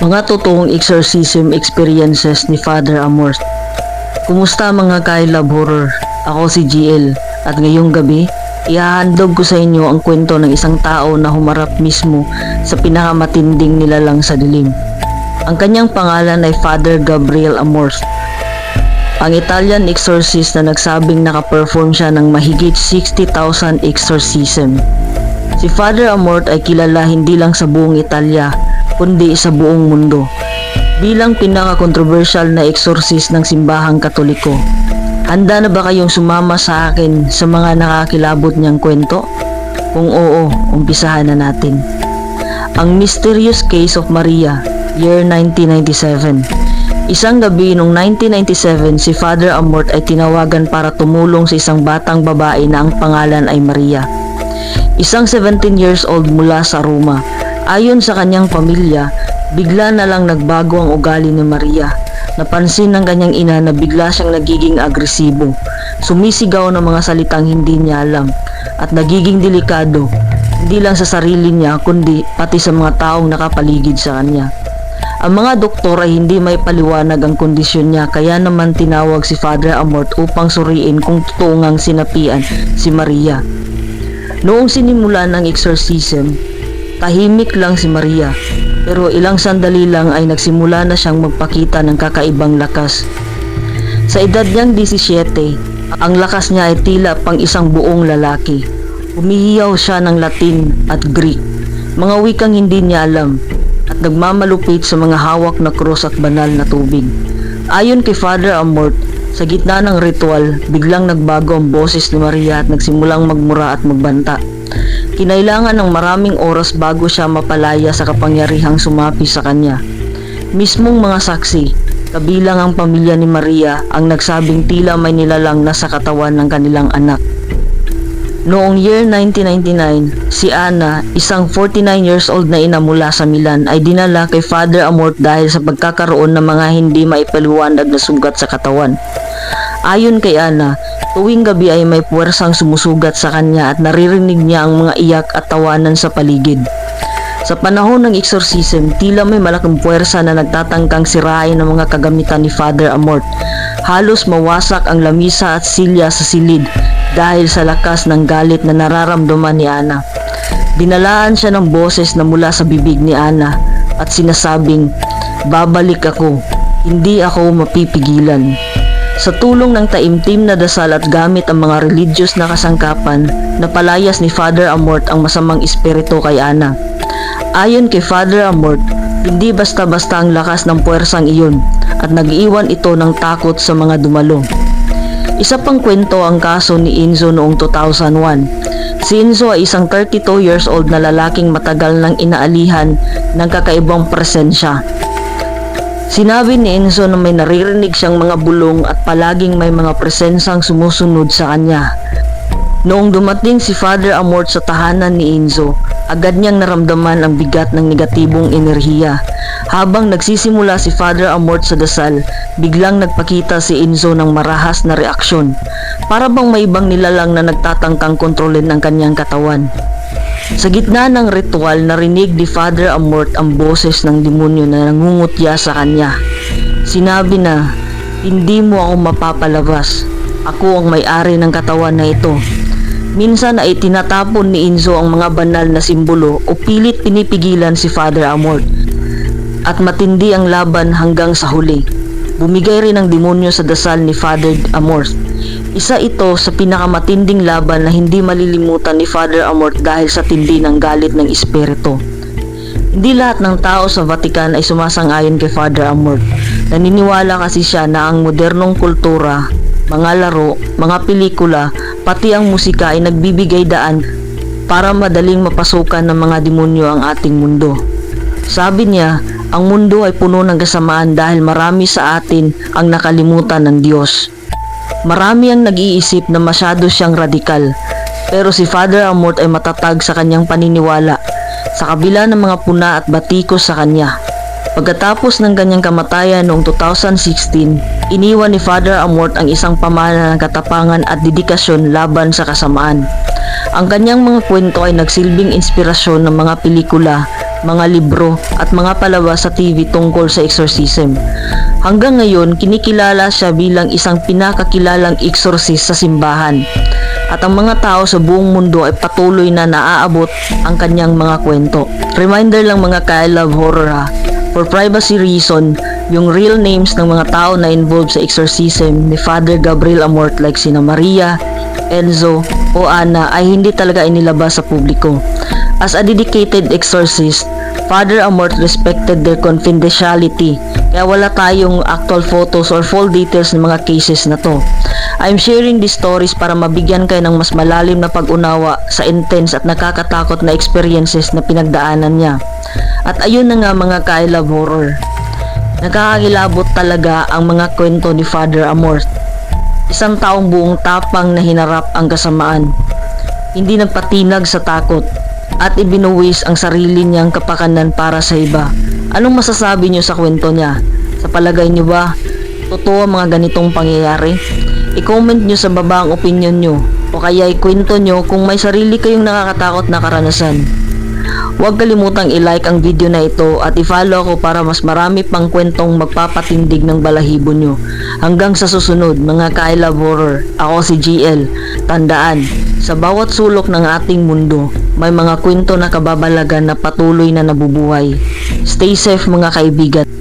Mga totoong exorcism experiences ni Father Amor. Kumusta mga ka-love horror? Ako si GL at ngayong gabi, ihahandog ko sa inyo ang kwento ng isang tao na humarap mismo sa pinakamatinding nilalang sa dilim. Ang kanyang pangalan ay Father Gabriel Amors. Ang Italian exorcist na nagsabing nakaperform siya ng mahigit 60,000 exorcism. Si Father Amort ay kilala hindi lang sa buong Italia, kundi sa buong mundo. Bilang pinaka-controversial na exorcist ng simbahang katoliko. Handa na ba kayong sumama sa akin sa mga nakakilabot niyang kwento? Kung oo, umpisahan na natin. Ang Mysterious Case of Maria, year 1997. Isang gabi noong 1997, si Father Amort ay tinawagan para tumulong sa isang batang babae na ang pangalan ay Maria. Isang 17 years old mula sa Roma. Ayon sa kanyang pamilya, bigla na lang nagbago ang ugali ni Maria. Napansin ng kanyang ina na bigla siyang nagiging agresibo. Sumisigaw ng mga salitang hindi niya alam at nagiging delikado hindi lang sa sarili niya kundi pati sa mga taong nakapaligid sa kanya. Ang mga doktor ay hindi may paliwanag ang kondisyon niya kaya naman tinawag si Father Amort upang suriin kung totoo sinapian si Maria. Noong sinimulan ang exorcism, tahimik lang si Maria pero ilang sandali lang ay nagsimula na siyang magpakita ng kakaibang lakas. Sa edad niyang 17, ang lakas niya ay tila pang isang buong lalaki. Umihiyaw siya ng Latin at Greek, mga wikang hindi niya alam at nagmamalupit sa mga hawak na krus at banal na tubig. Ayon kay Father Amort, sa gitna ng ritual, biglang nagbago ang boses ni Maria at nagsimulang magmura at magbanta. Kinailangan ng maraming oras bago siya mapalaya sa kapangyarihang sumapi sa kanya. Mismong mga saksi, kabilang ang pamilya ni Maria ang nagsabing tila may nilalang na sa katawan ng kanilang anak. Noong year 1999, si Anna, isang 49 years old na ina mula sa Milan, ay dinala kay Father Amort dahil sa pagkakaroon ng mga hindi maipaliwanag na sugat sa katawan. Ayon kay Anna, tuwing gabi ay may puwersang sumusugat sa kanya at naririnig niya ang mga iyak at tawanan sa paligid. Sa panahon ng exorcism, tila may malaking puwersa na nagtatangkang sirain ng mga kagamitan ni Father Amort. Halos mawasak ang lamisa at silya sa silid dahil sa lakas ng galit na nararamdaman ni Ana. Dinalaan siya ng boses na mula sa bibig ni Ana at sinasabing, Babalik ako, hindi ako mapipigilan. Sa tulong ng taimtim na dasal at gamit ang mga religious na kasangkapan, napalayas ni Father Amort ang masamang espiritu kay Ana. Ayon kay Father Amort, hindi basta-basta ang lakas ng puwersang iyon at nag-iwan ito ng takot sa mga dumalo. Isa pang kwento ang kaso ni Enzo noong 2001. Si Enzo ay isang 32 years old na lalaking matagal nang inaalihan ng kakaibang presensya. Sinabi ni Enzo na may naririnig siyang mga bulong at palaging may mga presensang sumusunod sa kanya. Noong dumating si Father Amort sa tahanan ni Enzo, agad niyang naramdaman ang bigat ng negatibong enerhiya. Habang nagsisimula si Father Amort sa dasal, biglang nagpakita si Enzo ng marahas na reaksyon. Para bang may ibang nilalang na nagtatangkang kontrolin ang kanyang katawan. Sa gitna ng ritual, narinig ni Father Amort ang boses ng demonyo na nangungutya sa kanya. Sinabi na, hindi mo ako mapapalabas. Ako ang may-ari ng katawan na ito. Minsan ay tinatapon ni Enzo ang mga banal na simbolo o pilit pinipigilan si Father Amort. At matindi ang laban hanggang sa huli. Bumigay rin ang demonyo sa dasal ni Father Amort. Isa ito sa pinakamatinding laban na hindi malilimutan ni Father Amort dahil sa tindi ng galit ng espiritu. Hindi lahat ng tao sa Vatican ay sumasang-ayon kay Father Amort. Naniniwala kasi siya na ang modernong kultura, mga laro, mga pelikula, pati ang musika ay nagbibigay daan para madaling mapasukan ng mga demonyo ang ating mundo. Sabi niya, ang mundo ay puno ng kasamaan dahil marami sa atin ang nakalimutan ng Diyos. Marami ang nag-iisip na masyado siyang radikal, pero si Father Amort ay matatag sa kanyang paniniwala sa kabila ng mga puna at batikos sa kanya. Pagkatapos ng kanyang kamatayan noong 2016, iniwan ni Father Amort ang isang pamana ng katapangan at dedikasyon laban sa kasamaan. Ang kanyang mga kwento ay nagsilbing inspirasyon ng mga pelikula mga libro at mga palabas sa TV tungkol sa exorcism. Hanggang ngayon, kinikilala siya bilang isang pinakakilalang exorcist sa simbahan. At ang mga tao sa buong mundo ay patuloy na naaabot ang kanyang mga kwento. Reminder lang mga ka-love horror ha, For privacy reason, yung real names ng mga tao na involved sa exorcism ni Father Gabriel Amort like sina Maria, Enzo o Ana ay hindi talaga inilabas sa publiko. As a dedicated exorcist, Father Amort respected their confidentiality kaya wala tayong actual photos or full details ng mga cases na to. I'm sharing these stories para mabigyan kayo ng mas malalim na pag-unawa sa intense at nakakatakot na experiences na pinagdaanan niya. At ayun na nga mga ka-love horror. Nakakakilabot talaga ang mga kwento ni Father Amort. Isang taong buong tapang na hinarap ang kasamaan. Hindi nagpatinag sa takot at ibinuwis ang sarili niyang kapakanan para sa iba. Anong masasabi niyo sa kwento niya? Sa palagay niyo ba, totoo ang mga ganitong pangyayari? I-comment niyo sa baba ang opinion niyo o kaya ikwento niyo kung may sarili kayong nakakatakot na karanasan. Huwag kalimutang i-like ang video na ito at i-follow ako para mas marami pang kwentong magpapatindig ng balahibo nyo. Hanggang sa susunod, mga horror, ako si GL. Tandaan, sa bawat sulok ng ating mundo, may mga kwento na kababalagan na patuloy na nabubuhay. Stay safe mga kaibigan.